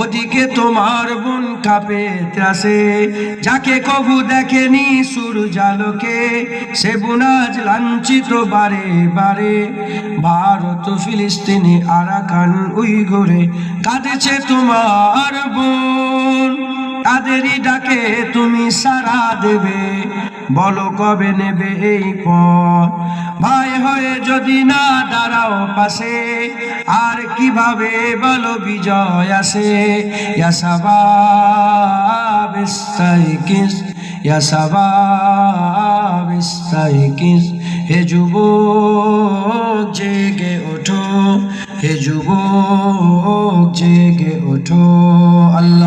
ওদিকে তোমার বোন কাপে ত্রাসে, যাকে কবু দেখেনি সূর্যালোকে সে বোন আজ লাঞ্ছিত বারে বারে। ভারত ফিলিস্তিনি আরাকান উইঘুরে কাঁদেছে তোমার বোন তাদেরই ডাকে তুমি সারা দেবে। বলো কবে নেবে এই পথ? ভাই হয়ে যদি না দাঁড়াও পাশে, আর কীভাবে বলো বিজয় আসে? হে যুবক, জেগে ওঠো, হে যুবক, জেগে ওঠো আল্লাহুম্মা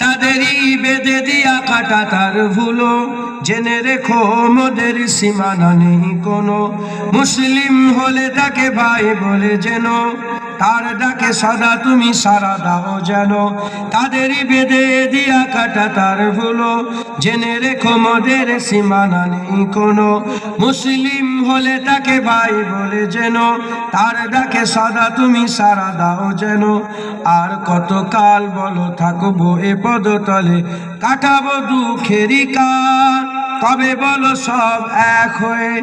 তাদেরই বেদে দিয়া কাটা তার ভুলো। জেনে রেখো, মোদের সীমানা নেই কোনো। মুসলিম হলে তাকে ভাই বলে যেন। তার ডাকে সদা তুমি সারা দাও যেন। তাদেরই বেঁধে দিয়া কাটা তার ভুলো। জেনে রেখো মোদের সীমানা নেই কোনো। মুসলিম হলে তাকে ভাই বলে যেন। তার ডাকে সদা তুমি সারা দাও যেন। আর কত কাল বলো থাকব এ পদতলে। কাটাবো দুঃখেরই কাল কবে বলো সব এক হয়ে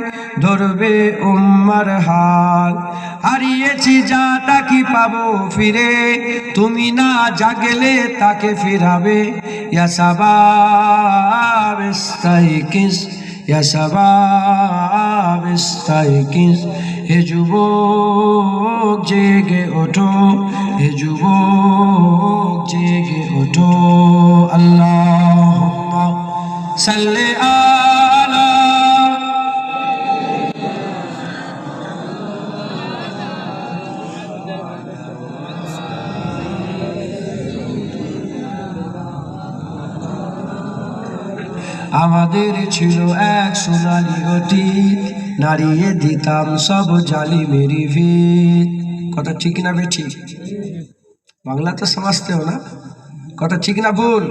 ধরবে উম্মার হাল। হারিয়েছি যা তাকি পাবো ফিরে। তুমি না জাগলে তাকে ফিরাবে। ইয়াসাবাব ইস্তাইকিস ইয়াসাবাব ইস্তাইকিস হে যুবক, জেগে ওঠো, হে যুবক, জেগে ওঠো। আল্লাহুম্মা সাল্লি আলা আমাদের ছিল এক সোনালি অতীত। নারিয়ে দিতাম সব জালি মেরি ভিত। কথা ঠিক না বে ঠিক? বাংলা তো সমাজতেও না? কথা ঠিক না ভুল?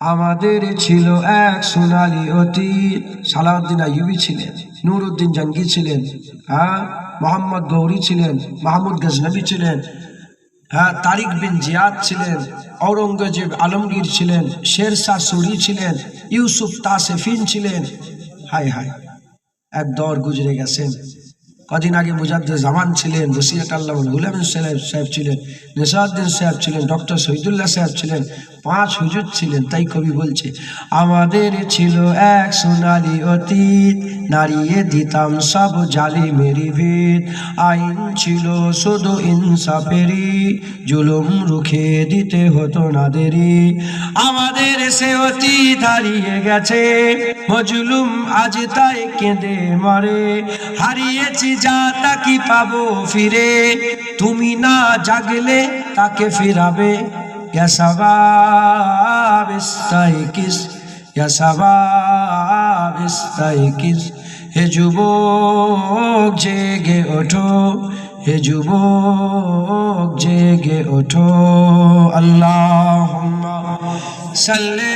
আমাদের ছিল এক সোনালি অতীত। সালাউদ্দিন আইয়ুবি ছিলেন, নুরুদ্দিন জঙ্গি ছিলেন হ্যাঁ মোহাম্মদ গৌরী ছিলেন, মাহমুদ গজনবী ছিলেন হ্যাঁ তারিক বিন জিয়াদ ছিলেন, ঔরঙ্গজেব আলমগীর ছিলেন শের শাহ সুরি ছিলেন, ইউসুফ তাসেফিন ছিলেন। হায় হায়, এক দর গুজরে গেছেন। কদিন আগে মুজাদ্দে জামান ছিলেন, রসিয়াত আল্লাহ গুলাম সাহেব সাহেব ছিলেন নেসাউদ্দিন সাহেব ছিলেন, ডক্টর শহীদুল্লাহ সাহেব ছিলেন পাঁচ হুজুর ছিলেন, তাই কবি বলছে, আমাদের ছিল এক সোনালি অতীত নারিয়ে দিতাম সব জালি মেরি ভিত। আইন ছিল শুধু ইনসাফেরি জুলুম রুখে দিতে হতো না দেরি আমাদের সে অতীত হারিয়ে গেছে, মজলুম আজ তাই কেঁদে মরে। হারিয়েছি যা তাকি পাবো ফিরে, তুমি না জাগলে তাকে ফিরাবে ইয়াসাবাব ইস্তাইকিস ইয়াসাবাব ইস্তাইকিস হে যুবক জেগে ওঠো হে যুবক জেগে ওঠো আল্লাহুম্মা সাল্লি